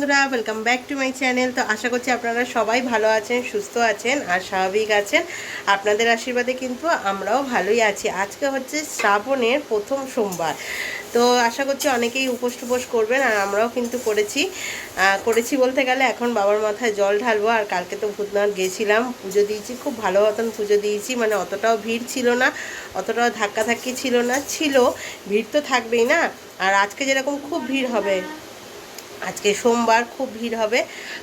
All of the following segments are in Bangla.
বন্ধুরা welcome back to my channel তো আশা করছি আপনারা সবাই ভালো আছেন, সুস্থ আছেন আর স্বাভাবিক আছেন। আপনাদের আশীর্বাদে কিন্তু আমরাও ভালোই আছি। আজকে হচ্ছে শ্রাবণের প্রথম সোমবার। তো আশা করছি অনেকেই উপোস টুপোস করবেন আর আমরাও কিন্তু করেছি। করেছি বলতে গেলে এখন বাবার মাথায় জল ঢালবো আর কালকে তো ভূতনাথ গেছিলাম, পুজো দিয়েছি, খুব ভালো মতন পুজো দিয়েছি। মানে অতটাও ভিড় ছিল না, অতটাও ধাক্কাধাক্কি ছিল না, ছিল। ভিড় তো থাকবেই না। আর আজকে যেরকম খুব ভিড় হবে আজকে সোমবার খুব ভিড় হবে।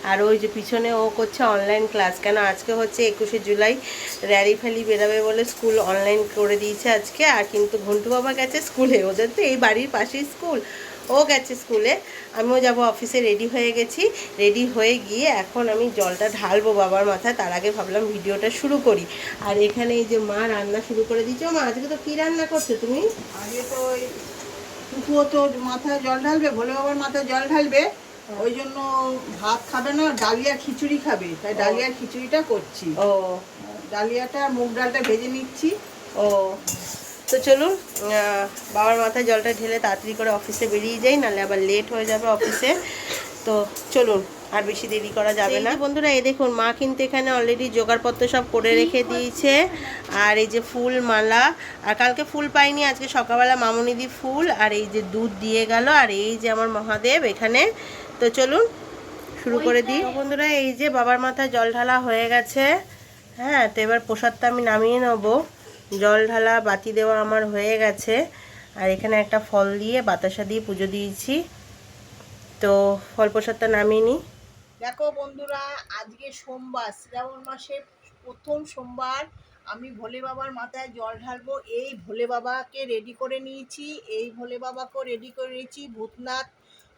আর ওই যে পিছনে ও করছে অনলাইন ক্লাস কেন আজকে হচ্ছে একুশে জুলাই র্যালি ফ্যালি বেরাবে বলে স্কুল অনলাইন করে দিয়েছে আজকে। আর কিন্তু ঘন্টু বাবা গেছে স্কুলে ওদের তো এই বাড়ির পাশেই স্কুল ও গেছে স্কুলে আমিও যাব অফিসে রেডি হয়ে গেছি। রেডি হয়ে গিয়ে এখন আমি জলটা ঢালবো বাবার মাথায়। তার আগে ভাবলাম ভিডিওটা শুরু করি। আর এখানে এই যে মা রান্না শুরু করে দিয়েছে। মা, আজকে তো কী রান্না করছ তুমি? আগে তো টুকুও তো মাথায় জল ঢালবে ভোলে বাবার মাথায় জল ঢালবে ওই জন্য ভাত খাবে না ডালিয়া খিচুড়ি খাবে। তাই ডালিয়ার খিচুড়িটা করছি। ও। ডালিয়াটা মুগ ডালটা ভেজে নিচ্ছি। ও। তো চলুন বাবার মাথায় জলটা ঢেলে তাড়াতাড়ি করে অফিসে বেরিয়ে যাই নাহলে আবার লেট হয়ে যাবে অফিসে। তো চলুন আর বেশি দেরি করা যাবে না। বন্ধুরা এই দেখুন মা কিন্তু এখানে অলরেডি জোগাড়পত্র সব করে রেখে দিয়েছে। আর এই যে ফুল মালা আর কালকে ফুল পাইনি আজকে সকালবেলা মামনিদি ফুল আর এই যে দুধ দিয়ে গেল আর এই যে আমার মহাদেব এখানে। তো চলুন শুরু করে দিই। বন্ধুরা এই যে বাবার মাথায় জল ঢালা হয়ে গেছে। হ্যাঁ তো এবার প্রসাদটা আমি নামিয়ে নেব। জল ঢালা বাতি দেওয়া আমার হয়ে গেছে। আর এখানে একটা ফল দিয়ে বাতাসা দিয়ে পুজো দিয়েছি। তো ফল প্রসাদটা নামিয়ে নিই। দেখো বন্ধুরা, আজকে সোমবার, শ্রাবণ মাসের প্রথম সোমবার, আমি ভোলে বাবার মাথায় জল ঢালবো। এই ভোলে বাবাকে রেডি করে নিয়েছি। এই ভোলে বাবাকেও রেডি করে নিয়েছি। ভূতনাথ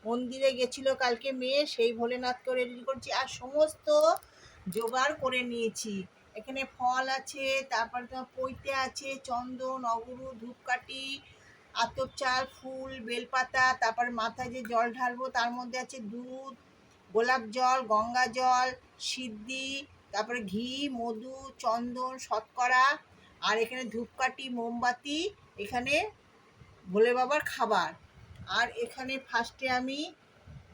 মন্দিরে গেছিল কালকে মেয়ে, সেই ভোলেনাথকেও রেডি করছি। আর সমস্ত জোগাড় করে নিয়েছি। এখানে ফল আছে, তারপর তোমার পৈতে আছে, চন্দন, অগুরু, ধূপকাঠি, আতপ চাল, ফুল, বেলপাতা, তারপর মাথায় যে জল ঢালবো, তার মধ্যে আছে দুধ গোলাপ জল, গঙ্গা জল, সিদ্ধি, তারপরে ঘি, মধু, চন্দন, শতকরা, আর এখানে ধূপকাঠি, মোমবাতি, এখানে ভোলে বাবার খাবার। আর এখানে ফার্স্টে আমি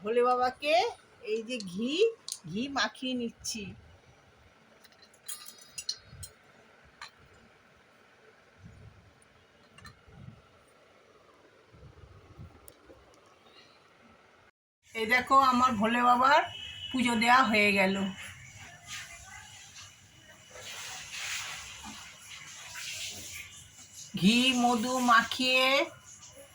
ভোলে বাবাকে এই যে ঘি ঘি মাখিয়ে নিচ্ছি। দেখো আমার ভোলে বাবার পুজো দেওয়া হয়ে গেল। ঘি, মধু মাখিয়ে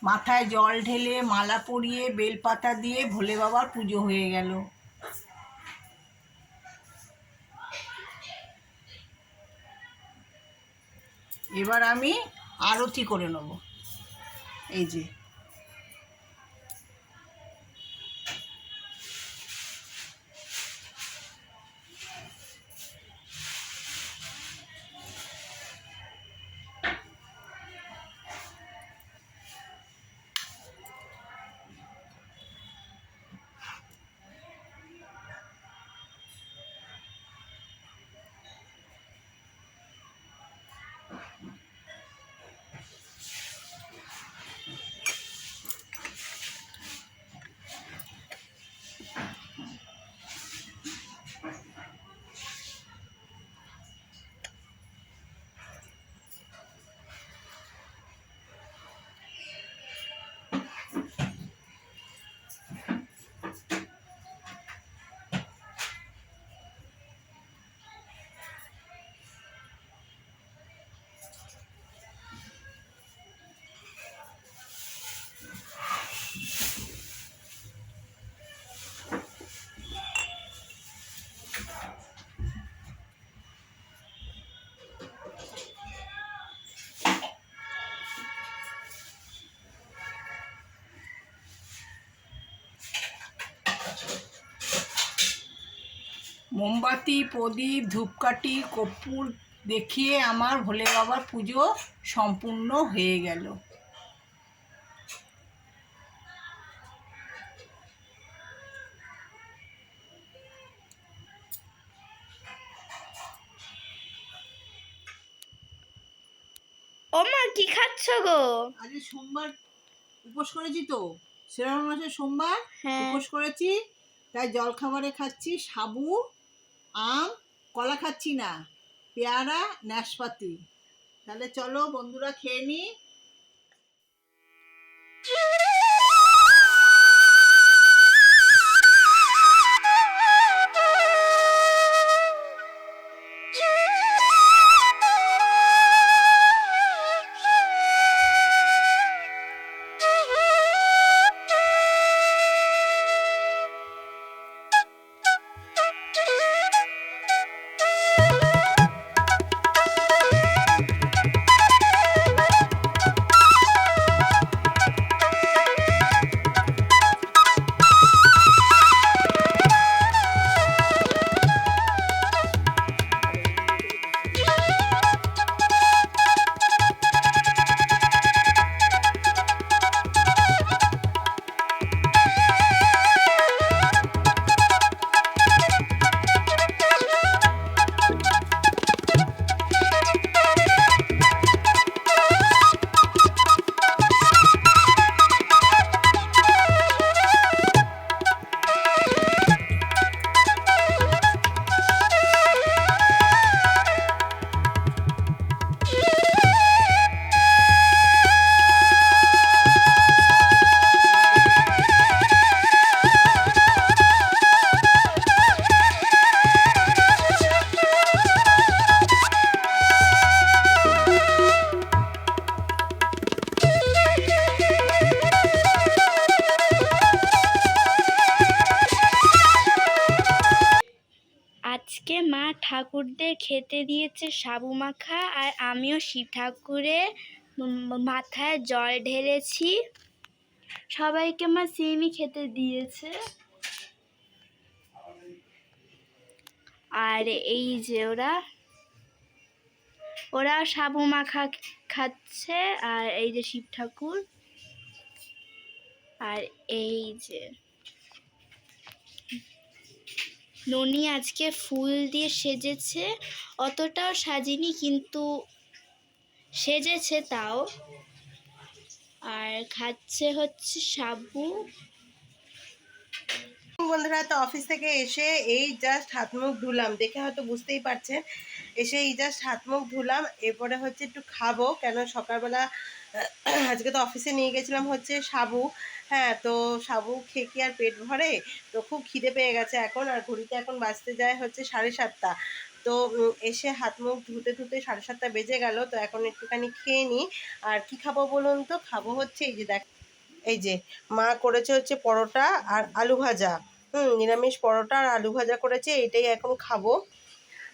মাথায় জল ঢেলে মালা পরিয়ে বেলপাতা দিয়ে ভোলে বাবার পুজো হয়ে গেল। এবার আমি আরতি করে নেব। এই যে। মোমবাতি প্রদীপ ধূপকাঠি কর্পূর দেখিয়ে আমার ভোলে বাবার পুজো সম্পূর্ণ হয়ে গেল। ও মা কি খাচ্ছ গো? আজকে সোমবার উপোস করেছি তো শ্রাবণ মাসের সোমবার হ্যাঁ। উপোস করেছি তাই জলখাবারে খাচ্ছি সাবু আম কলা খাচ্ছি না পেয়ারা নাশপাতি। তাহলে চলো বন্ধুরা খেয়ে নিই খেতে দিয়েছে সাবু মাখা আর আমিও শিব ঠাকুরের মাথায় জল ঢেলেছি। সবাইকে মা সেমই খেতে দিয়েছে। আর এই যে ওরা ওরা সাবু মাখা খাচ্ছে আর এই যে শিব ঠাকুর আর এই যে ননি আজকে ফুল দিয়ে সেজেছে। অতটাও সাজিনি কিন্তু সেজেছে তাও। আর খাচ্ছে হচ্ছে সাবু বন্ধুরা, তো অফিস থেকে এসে এই জাস্ট হাত মুখ ধুলাম। দেখে হয়তো বুঝতেই পারছেন, এসে এই জাস্ট হাত মুখ ধুলাম, এরপরে হচ্ছে একটু খাব। কেন সকালবেলা, আজকে তো অফিসে নিয়ে গেছিলাম হচ্ছে সাবু। হ্যাঁ তো সাবু খেয়ে কি আর পেট ভরে? তো খুব খিদে পেয়ে গেছে এখন, আর ঘড়িতে এখন বাঁচতে যায় হচ্ছে সাড়ে সাতটা। তো এসে হাত মুখ ধুতে ধুতে সাড়ে সাতটা বেজে গেল, তো এখন একটুখানি খেয়ে নিই। আর কি খাব বলুন তো? খাব হচ্ছে এই যে দেখ, এই যে মা করেছে হচ্ছে পরোটা আর আলু ভাজা। হুম নিরামিষ পরোটা আর আলু ভাজা করেছে এটাই এখন খাব।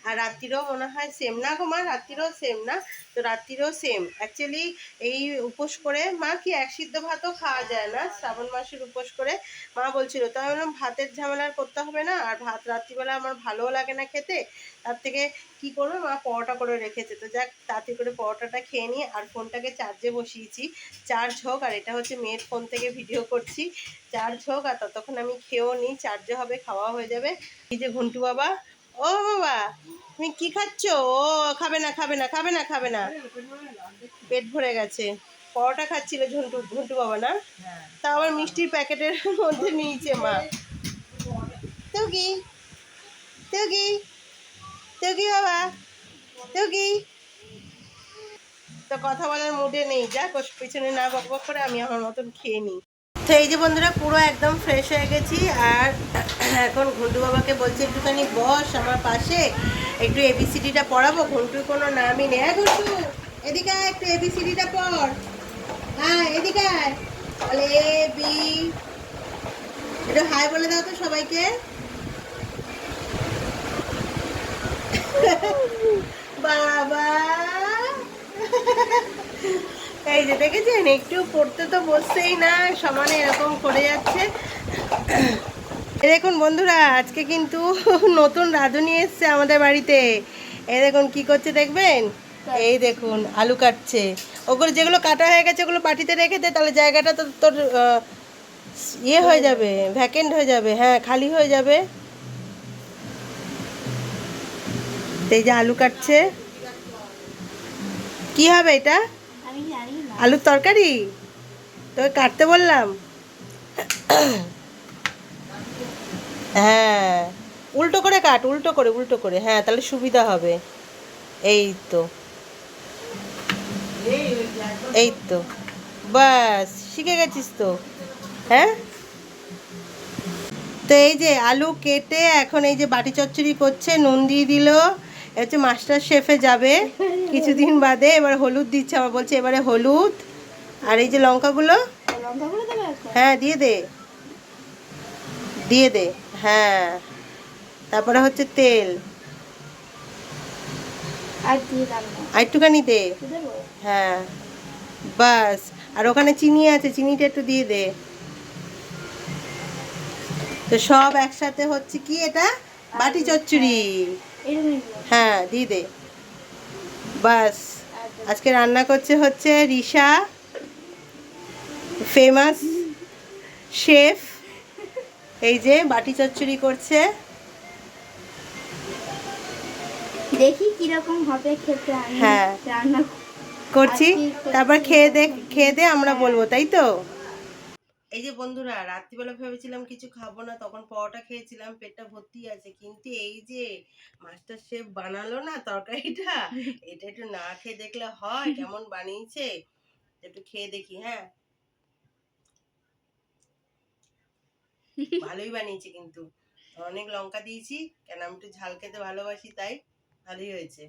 আর রাত্রিরও মনে হয় সেম না গো মা? রাত্রিরও সেম না? তো রাত্রিরও সেম অ্যাকচুয়ালি এই উপোস করে মা কি এক সিদ্ধ ভাতও খাওয়া যায় না? শ্রাবণ মাসের উপোস করে মা বলছিল, তো আমি বললাম ভাতের ঝামেলা করতে হবে না। আর ভাত রাত্রিবেলা আমার ভালোও লাগে না খেতে। তার থেকে কি করবে মা? পরোটা করে রেখেছে। তো যাক, তাড়াতাড়ি করে পরোটাটা খেয়ে নিই আর ফোনটাকে চার্জে বসিয়েছি। চার্জ হোক, আর এটা হচ্ছে মেয়ের ফোন থেকে ভিডিও করছি। চার্জ হোক, আর ততক্ষণ আমি খেয়েও নিই। চার্জে হবে, খাওয়া হয়ে যাবে। এই যে ঘন্টু বাবা ও বাবা, তুমি কি খাচ্ছ? ও, খাবে না খাবে না খাবে না খাবে না। পেট ভরে গেছে। পরোটা খাচ্ছিল ঝন্টু ঘন্টু বাবা না? তা আবার মিষ্টির প্যাকেটের মধ্যে নিয়েছে মা। তো কি? তো কি? তো কি বাবা? তো কি? তো কথা বলার মুডে নেই। যাক পিছনে না বক বক করে আমি আমার মতন খেয়ে নিই। তো এই যে বন্ধুরা, পুরো একদম ফ্রেশ হয়ে গেছি। আর এখন ঘন্টু বাবাকে বলছি, একটুখানি বস আমার পাশে। একটু এবিসিডিটা পড়াবো। ঘন্টুর কোনো নামই নেই। হ্যাঁ ঘন্টু, এদিকে একটু এবিসিডিটা পড়। হ্যাঁ এদিকে। তাহলে এ, বি। একটু হাই বলে দাও তো সবাইকে। বাবা। এই যে দেখেছেন, একটু পড়তে তো বসছেই না, সমানে এরকম করে যাচ্ছে। দেখুন বন্ধুরা, আজকে কিন্তু নতুন রাঁধুনি এসছে আমাদের বাড়িতে। এই দেখুন কি করছে দেখবেন? এই দেখুন, আলু কাটছে। ওগুলো যেগুলো কাটা হয়ে গেছে, ওগুলো পাটিতে রেখে দে, তাহলে জায়গাটা তো তোর ইয়ে হয়ে যাবে ভ্যাকেন্ট হয়ে যাবে হ্যাঁ খালি হয়ে যাবে। এই যে আলু কাটছে। কি হবে এটা? আলুর তরকারি? তোকে কাটতে বললাম। হ্যাঁ উল্টো করে কাট, উল্টো করে উল্টো করে। হ্যাঁ তাহলে সুবিধা হবে। এই তো। এই তো। বাস শিখে গেছিস তো। হ্যাঁ? তো এই যে আলু কেটে এখন এই যে বাটি চচ্চড়ি করছে, নুন দিয়ে দিল। হচ্ছে মাস্টার শেফে যাবে কিছুদিন বাদে এবার হলুদ দিচ্ছে আবার বলছে এবারে হলুদ। আর এই যে লঙ্কাগুলো? হ্যাঁ দিয়ে দে। দিয়ে দে হ্যাঁ। তারপরে হচ্ছে তেল। আর একটুখানি দে। হ্যাঁ। বাস। আর ওখানে চিনি আছে চিনিটা একটু দিয়ে দে। তো সব একসাথে হচ্ছে কি এটা? বাটি চচ্চড়ি। হ্যাঁ দিয়ে দে। বাস। আজকে রান্না করছে হচ্ছে রিশা ফেমাস শেফ এই যে বাটি চচ্চড়ি করছে। দেখি কীরকম হবে খেতে হ্যাঁ। রান্না করছি। করছি। তারপর খেয়ে দে খেয়ে দে আমরা বলব তাই তো? এই যে বন্ধুরা রাত্রিবেলা ভেবেছিলাম কিছু খাব না তখন পরোটা খেয়েছিলাম পেটটা ভর্তি আছে। কিন্তু এই যে মাস্টার শেফ বানালো না তরকারিটা এটা একটু না খেয়ে দেখলে হয় কেমন বানিয়েছে? একটু খেয়ে দেখি হ্যাঁ। ভালোই বানিয়েছে কিন্তু। অনেক লঙ্কা দিয়েছি কেন আমি একটু ঝাল খেতে ভালোবাসি তাই ভালোই হয়েছে।